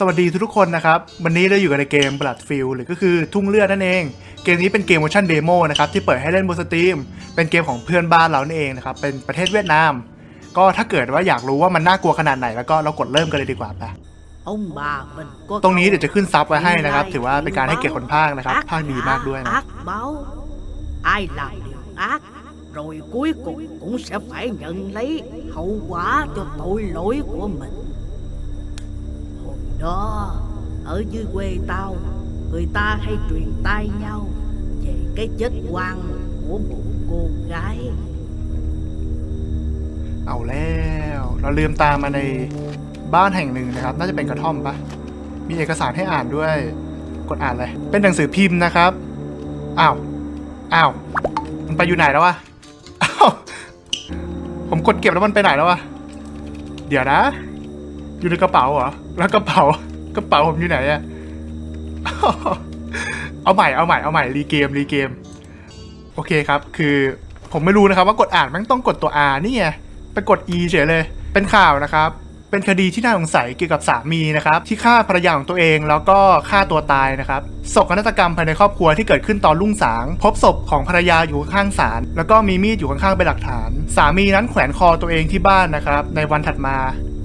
สวัสดีทุกๆคนนะครับ วันนี้เราอยู่กันในเกม Bloodfield หรือก็คือทุ่งเลือดนั่นเอง เกมนี้เป็นเกม motion demo นะครับที่เปิดให้เล่นบนสตรีม เป็นเกมของเพื่อนบ้านเรานั่นเองนะครับ เป็นประเทศเวียดนาม ก็ถ้าเกิดว่าอยากรู้ว่ามันน่ากลัวขนาดไหนแล้วก็เรากดเริ่มกันเลยดีกว่าปะ ông bà mình có ตรงนี้เดี๋ยวจะขึ้นซับไว้ให้นะครับ Ai ถือว่าเป็นการให้เกียรติคนพากย์นะครับ ác พากย์ดีมากด้วยนะ ác báo ai làm điều ác rồi cuối cùng cũng sẽ phải nhận lấy hậu quả cho tội lỗi của mình hồi đó ở dưới quê tao người ta hay truyền tai nhau về cái chết oan của một cô gái เอาแล้วเราลืมตามมาในบ้านแห่งหนึ่งนะครับ น่าจะเป็นกระท่อมปะมีเอกสารให้อ่านด้วย กดอ่านเลย เป็นหนังสือพิมพ์นะครับอ้าวอ้าวมันไปอยู่ไหนแล้ววะอ้าวผมกดเก็บแล้วมันไปไหนแล้ววะเดี๋ยวนะ อยู่ในกระเป๋าเหรอ แล้วกระเป๋ากระเป๋าผมอยู่ไหนอะเอาใหม่เอาใหม่เอาใหม่รีเกมรีเกม โอเคครับ คือผมไม่รู้นะครับว่ากดอ่านมันต้องกดตัว R นี่ไงไปกด E เฉยเลย เป็นข่าวนะครับ เป็นคดีที่น่าสงสัยเกี่ยวกับสามีนะครับ ที่ฆ่าภรรยาของตัวเองแล้วก็ฆ่าตัวตายนะครับศกนาฏกรรมภายในครอบครัวที่เกิดขึ้นตอนรุ่งสาง พบศพของภรรยาอยู่ข้างศาลแล้วก็มีมีดอยู่ข้างๆเป็นหลักฐาน สามีนั้นแขวนคอตัวเองที่บ้านนะครับ ในวันถัดมา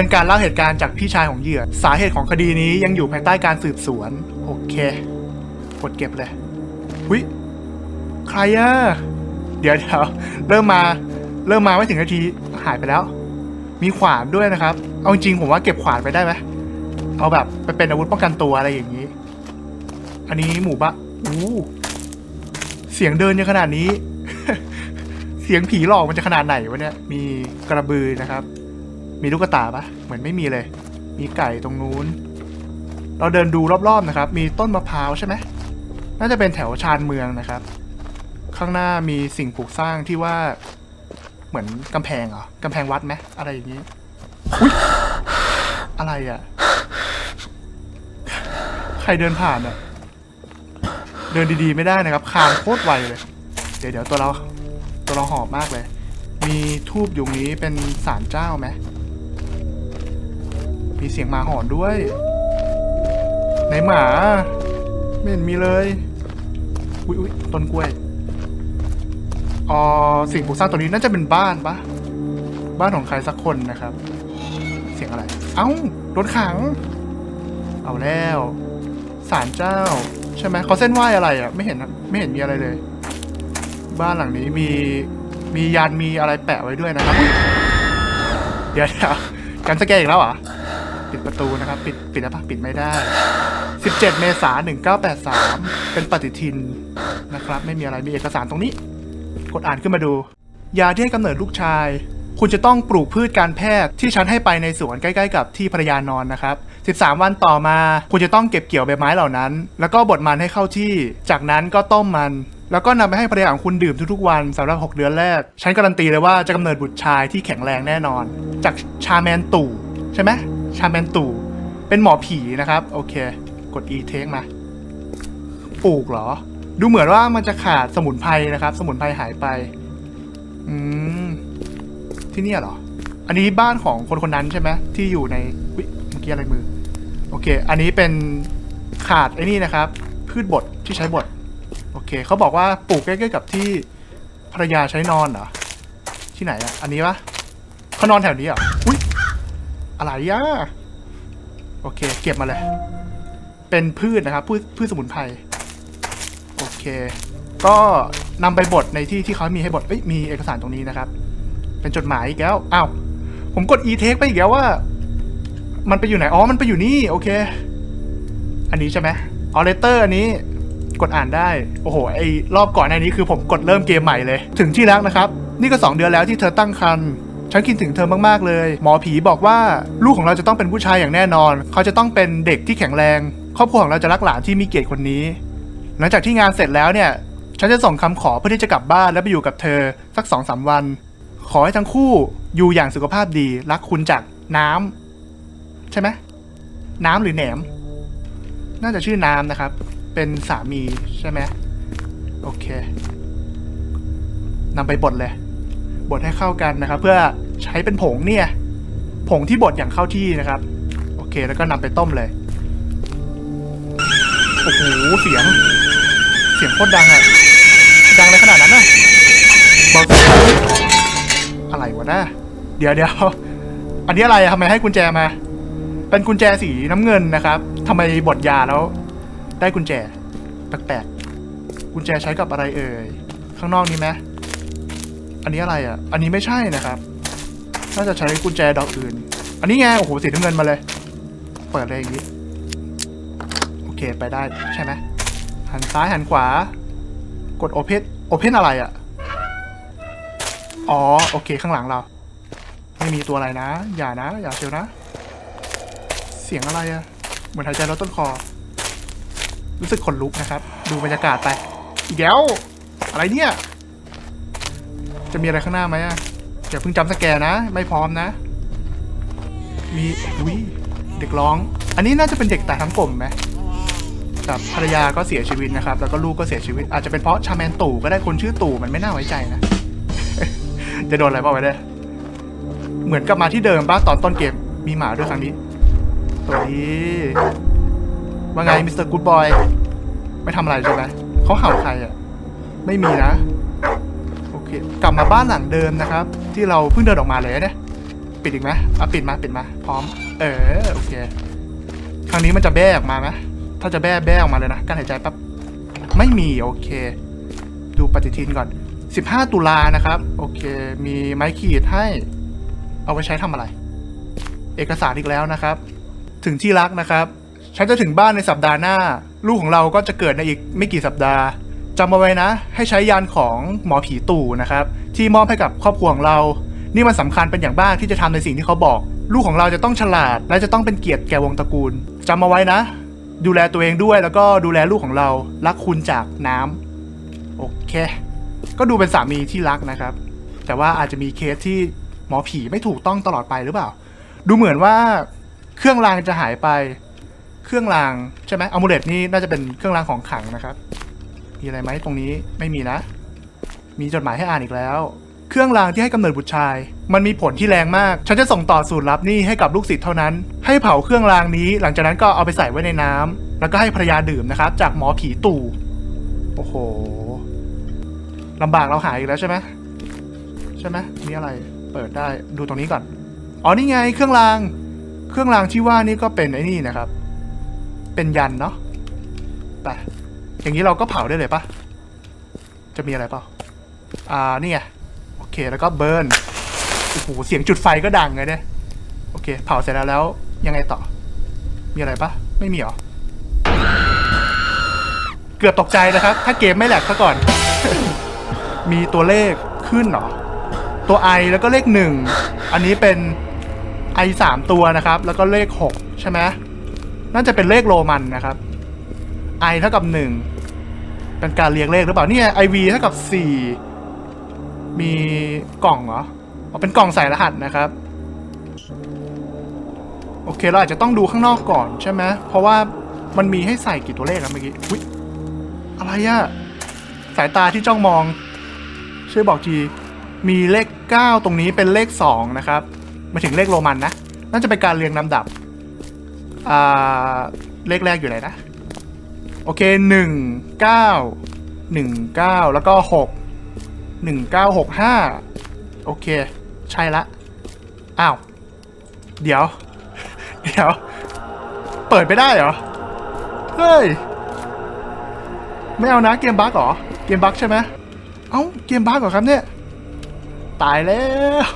เป็นการเล่าเหตุการณ์จากพี่ชายของเหยื่อ สาเหตุของคดีนี้ยังอยู่ภายใต้การสืบสวน โอเคกดเก็บเลยหุยใครอะเดี๋ยวเดี๋ยวเริ่มมาเริ่มมาไม่ถึงนาทีหายไปแล้ว มีขวานด้วยนะครับ เอาจริงผมว่าเก็บขวานไปได้ไหมเอาแบบไปเป็นอาวุธป้องกันตัวอะไรอย่างนี้ อันนี้หมู่บ้านอู้เสียงเดินยังขนาดนี้ เสียงผีหลอกมันจะขนาดไหนวะเนี่ย มีกระบือนะครับ มีลูกกตาปะเหมือนไม่มีเลย มีไก่ตรงนู้น เราเดินดูรอบๆนะครับ มีต้นมะพร้าวใช่ไหมน่าจะเป็นแถวชานเมืองนะครับ ข้างหน้ามีสิ่งปลูกสร้างที่ว่า เหมือนกำแพงเหรอกำแพงวัดไหมอะไรอย่างนี้อุ๊ยอะไรอะ่ะ ใครเดินผ่านอะ่ะ เดินดีๆไม่ได้นะครับ คานโคตรไวเลย เดี๋ยวเดี๋ยวตัวเราตัวเราหอบมากเลย มีทูบอยู่นี้เป็นศาลเจ้าไหม มีเสียงหมาหอนด้วยไหนหมาไม่เห็นมีเลย อุ๊ยอุ๊ยต้นกล้วยอ๋อสิ่งปลูกสร้างตัวนี้น่าจะเป็นบ้านปะบ้านของใครสักคนนะครับ เสียงอะไร เอ้ารถขัง เอาแล้วศาลเจ้า ใช่ไหมเขาเส้นไหวอะไรอะ่ะ ไม่เห็นไม่เห็นมีอะไรเลย บ้านหลังนี้มีมียันมีอะไรแปะไว้ด้วยนะครับ เดี๋ยวเดี๋ยวกันสแกนอีกแล้วเหรอ ปิดประตูนะครับ ปิดปิดแล้วปะปิดไม่ได้ 17 เมษายน1983 เป็นปฏิทินนะครับ ไม่มีอะไรมีเอกสารตรงนี้ กดอ่านขึ้นมาดู ยาที่ให้กำเนิดลูกชาย คุณจะต้องปลูกพืชการแพทย์ที่ฉันให้ไปในสวนใกล้ๆ กับที่ภรรยานอนนะครับ 13 วันต่อมา คุณจะต้องเก็บเกี่ยวใบไม้เหล่านั้น แล้วก็บดมันให้เข้าที่ จากนั้นก็ต้มมันแล้วก็นำไปให้ภรรยาของคุณดื่มทุกๆวันสำหรับ 6 เดือนแรก ฉันการันตีเลยว่าจะกำเนิดบุตรชายที่แข็งแรงแน่นอน จากชาแมนตู่ใช่ไหม ชาแมนตู่ เป็นหมอผีนะครับ โอเค กด e take มาปลูกเหรอ ดูเหมือนว่ามันจะขาดสมุนไพรนะครับ สมุนไพรหายไป อืม ที่นี่เหรอ อันนี้บ้านของคนคนนั้นใช่ไหมที่อยู่ในวิเมื่อกี้อะไรมือ โอเค อันนี้เป็นขาดไอ้นี่นะครับ พืชบดที่ใช้บด โอเค เขาบอกว่าปลูกใกล้ๆกับที่ภรรยาใช้นอนเหรอ ที่ไหนอะอันนี้ปะเขานอนแถวนี้เหรอ อุ้ย อะไรย่ะโอเค เก็บมาเลย เป็นพืชนะครับพืชพืชสมุนไพรโอเค ก็นำไปบดในที่ที่เขามีให้บดเอ้ยมีเอกสารตรงนี้นะครับ เป็นจดหมายอีกแล้วอ้าวผมกด e-take ไปอีกแล้วว่า มันไปอยู่ไหนอ๋อมันไปอยู่นี่ โอเค อันนี้ใช่ไหมอ๋อเลเตอร์อันนี้กดอ่านได้ โอ้โห ไอรอบก่อนหน้านี้คือผมกดเริ่มเกมใหม่เลย ถึงที่รักนะครับ นี่ก็ 2 เดือนแล้วที่เธอตั้งครรภ์ ฉันคิดถึงเธอมากๆเลย หมอผีบอกว่าลูกของเราจะต้องเป็นผู้ชายอย่างแน่นอน เขาจะต้องเป็นเด็กที่แข็งแรง ครอบครัวของเราจะรักหลานที่มีเกียรติคนนี้ หลังจากที่งานเสร็จแล้วเนี่ย ฉันจะส่งคำขอเพื่อที่จะกลับบ้านและไปอยู่กับเธอสักสองสามวัน ขอให้ทั้งคู่อยู่อย่างสุขภาพดี รักคุณจากน้ำใช่ไหมน้ำหรือแหนม น่าจะชื่อน้ำนะครับ เป็นสามีใช่ไหมโอเคนำไปบดเลยบดให้เข้ากันนะครับ เพื่อ ใช้เป็นผงเนี่ย ผงที่บดอย่างเข้าที่นะครับ โอเคแล้วก็นำไปต้มเลย โอ้โหเสียง เสียงโคตรดังอะดังเลยขนาดนั้นน่ะบอกอะไรวะนะเดี๋ยวเดี๋ยวอันนี้อะไรทำไมให้กุญแจมา เป็นกุญแจสีน้ำเงินนะครับทำไมบดยาแล้ว ได้กุญแจ แปลกๆ กุญแจใช้กับอะไรเอ่ย ข้างนอกนี้ไหมอันนี้อะไรอะ อันนี้ไม่ใช่นะครับ น่าจะใช้กุญแจดอกอื่น อันนี้ไง โอ้โห สีน้ำเงินมาเลย เปิดเลยอย่างนี้ โอเค ไปได้ใช่ไหม หันซ้ายหันขวา กดโอเพนโอเพนอะไรอะ อ๋อ โอเค ข้างหลังเรา ไม่มีตัวอะไรนะ อย่านะ อย่าเชียวนะ เสียงอะไรอะเหมือนหายใจลดต้นคอ รู้สึกขนลุกนะครับ ดูบรรยากาศไป อีกแล้ว อะไรเนี่ย จะมีอะไรข้างหน้าไหมอะ อย่าเพิ่งจำสแกนนะไม่พร้อมนะ มีวิเด็กร้อง อันนี้น่าจะเป็นเด็กแต่ทั้งกลมไหมกับภรรยาก็เสียชีวิตนะครับ แล้วก็ลูกก็เสียชีวิต อาจจะเป็นเพราะชาแมนตู่ก็ได้คนชื่อตู่มันไม่น่าไว้ใจนะ จะโดนอะไรเปล่าไว้ได้เหมือนกลับมาที่เดิมป้าตอนต้นเกม มีหมาด้วยครั้งนี้สวัสดีว่าไงมิสเตอร์กูดบอย ไม่ทำอะไรใช่ไหมเขาเห่าใครอะ ไม่มีนะ เคกลับมาบ้านหลังเดิมนะครับ ที่เราเพิ่งเดินออกมาเลยเนี่ยปิดอีกไหมอะปิดมาปิดมา พร้อม เออโอเค ครั้งนี้มันจะแบ้ออกมาไหมถ้าจะแบ้แบ้ออกมาเลยนะการหายใจปั๊บไม่มีโอเค ดูปฏิทินก่อน 15 ตุลานะครับ โอเค มีไม้ขีดให้ เอาไปใช้ทำอะไร เอกสารอีกแล้วนะครับ ถึงที่รักนะครับฉันจะถึงบ้านในสัปดาห์หน้า ลูกของเราก็จะเกิดในอีกไม่กี่สัปดาห์ จำเอาไว้นะ ให้ใช้ยานของหมอผีตู่นะครับ ที่มอบให้กับครอบครัวของเรา นี่มันสำคัญเป็นอย่างมากที่จะทำในสิ่งที่เขาบอก ลูกของเราจะต้องฉลาด และจะต้องเป็นเกียรติแก่วงตระกูลจำเอาไว้นะ ดูแลตัวเองด้วยแล้วก็ดูแลลูกของเรารักคุณจากน้ำโอเค ก็ดูเป็นสามีที่รักนะครับ แต่ว่าอาจจะมีเคสที่หมอผีไม่ถูกต้องตลอดไปหรือเปล่า ดูเหมือนว่าเครื่องรางจะหายไป เครื่องรางใช่ไหมอ m มูเลตนี่น่าจะเป็นเครื่องรางของขลังนะครับ มีอะไรไหมตรงนี้ไม่มีนะ มีจดหมายให้อ่านอีกแล้ว เครื่องรางที่ให้กำเนิดบุตรชาย มันมีผลที่แรงมาก ฉันจะส่งต่อสูตรลับนี่ให้กับลูกศิษย์เท่านั้น ให้เผาเครื่องรางนี้ หลังจากนั้นก็เอาไปใส่ไว้ในน้ำแล้วก็ให้ภรรยาดื่มนะครับ จากหมอผีตู่โอ้โหลำบากเราหายอีกแล้วใช่ไหมใช่ไหมมีอะไรเปิดได้ดูตรงนี้ก่อนอ๋อนี่ไง เครื่องราง เครื่องรางที่ว่านี่ก็เป็นไอ้นี่นะครับ เป็นยันเนาะไป อย่างนี้เราก็เผาได้เลยปะจะมีอะไรเปล่าอ่านี่ไงโอเคแล้วก็เบิร์นโอ้โหเสียงจุดไฟก็ดังเลยเนี่ยโอเค เผาเสร็จแล้วแล้วยังไงต่อ มีอะไรปะไม่มีหรอ เกือบตกใจนะครับ ถ้าเกมไม่แหลกซะก่อน มีตัวเลขขึ้นเหรอ ตัว i แล้วก็เลขหนึ่งอันนี้เป็น i สามตัวนะครับ แล้วก็เลขหกใช่ไหมน่าจะเป็นเลขโรมันนะครับ i เท่ากับหนึ่ง เป็นการเรียงเลขหรือเปล่าเนี่ย iv เท่ากับสี่มีกล่องเหรออ๋อเป็นกล่องใส่รหัสนะครับ โอเคเราอาจจะต้องดูข้างนอกก่อนใช่ไหมเพราะว่ามันมีให้ใส่กี่ตัวเลขนะเมื่อกี้อุ๊ยอะไรอะสายตาที่จ้องมอง ช่วยบอกทีมีเลข 9 ตรงนี้เป็นเลข 2 นะครับมาถึงเลขโรมันนะ น่าจะเป็นการเรียงลำดับ อ่า เลขแรกอยู่ไหนนะ โอเค1 9 1 9แล้วก็6 1 9 6 5โอเค ใช่ละ อ้าว เดี๋ยว เดี๋ยว เปิดไม่ได้เหรอ เฮ้ย ไม่เอานะเกมบั๊กเหรอ เกมบั๊กใช่ไหมเอ้า เกมบั๊กเหรอครับเนี่ย ตายแล้ว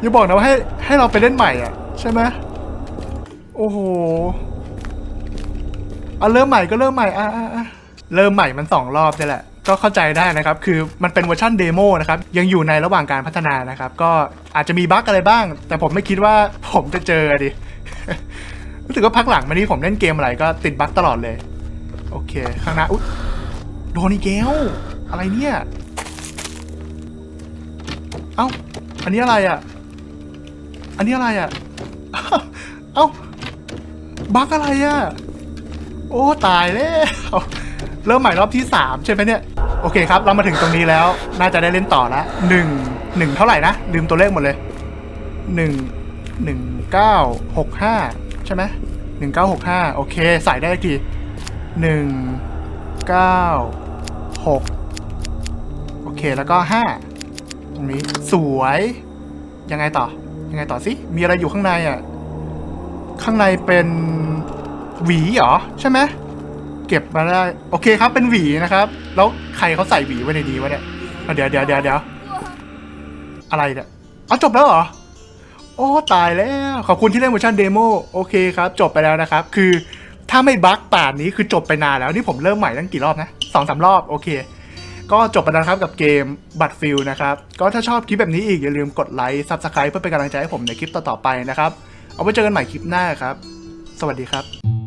อย่าบอกนะว่าให้ให้เราไปเล่นใหม่อะ ใช่ไหมโอ้โห เอะเริ่มใหม่ก็เริ่มใหม่อะอะเริ่มใหม่มันสองรอบนี่แหละ ก็เข้าใจได้นะครับ คือมันเป็นเวอร์ชันเดโมนะครับ ยังอยู่ในระหว่างการพัฒนานะครับ ก็อาจจะมีบั๊กอะไรบ้าง แต่ผมไม่คิดว่าผมจะเจอดิ รู้สึกว่าพักหลังมานี้ผมเล่นเกมอะไรก็ติดบั๊กตลอดเลย โอเค ข้างหน้าอุ๊ยโดนอีกแล้วอะไรเนี่ย เอ้า อันนี้อะไรอะ อันนี้อะไรอะ เอ้าบั๊กอะไรอะ โอ้ตายแล้วเริ่มใหม่รอบที่สามใช่ไหมเนี่ย โอเคครับ เรามาถึงตรงนี้แล้ว น่าจะได้เล่นต่อล้วหนึ่งหนึ่งเท่าไหร่นะ ลืมตัวเลขหมดเลยหนึ่งหนึ่งเก้าหกห้าใช่ไหมหนึ่งเก้าหกห้าโอเค ใส่ได้ทีหนึ่งเก้าหกโอเคแล้วก็ห้าตรงนี้สวย ยังไงต่อ ยังไงต่อสิ มีอะไรอยู่ข้างในอะ ข้างในเป็น หวีเหรอ ใช่ไหมเก็บมาได้ โอเคครับเป็นหวีนะครับ แล้วใครเขาใส่หวีไว้ในนี้วะเนี่ยอะเดี๋ยวเดี๋ยวเดี๋ยวเดี๋ยวอะไรเนี่ยอ๋อจบแล้วเหรอ โอ้ ตายแล้ว ขอบคุณที่เล่นเวอร์ชันเดโมโอเคครับ จบไปแล้วนะครับ คือถ้าไม่บั๊กป่านนี้คือจบไปนานแล้ว นี่ผมเริ่มใหม่ตั้งกี่รอบนะสองสามรอบ โอเค ก็จบไปแล้วครับกับเกมบัตฟิลนะครับ ก็ถ้าชอบคลิปแบบนี้อีก อย่าลืมกดไลค์ซับสไครป์เพื่อเป็นกำลังใจให้ผมในคลิปต่อๆไปนะครับ เอาไว้เจอกันใหม่คลิปหน้าครับ สวัสดีครับ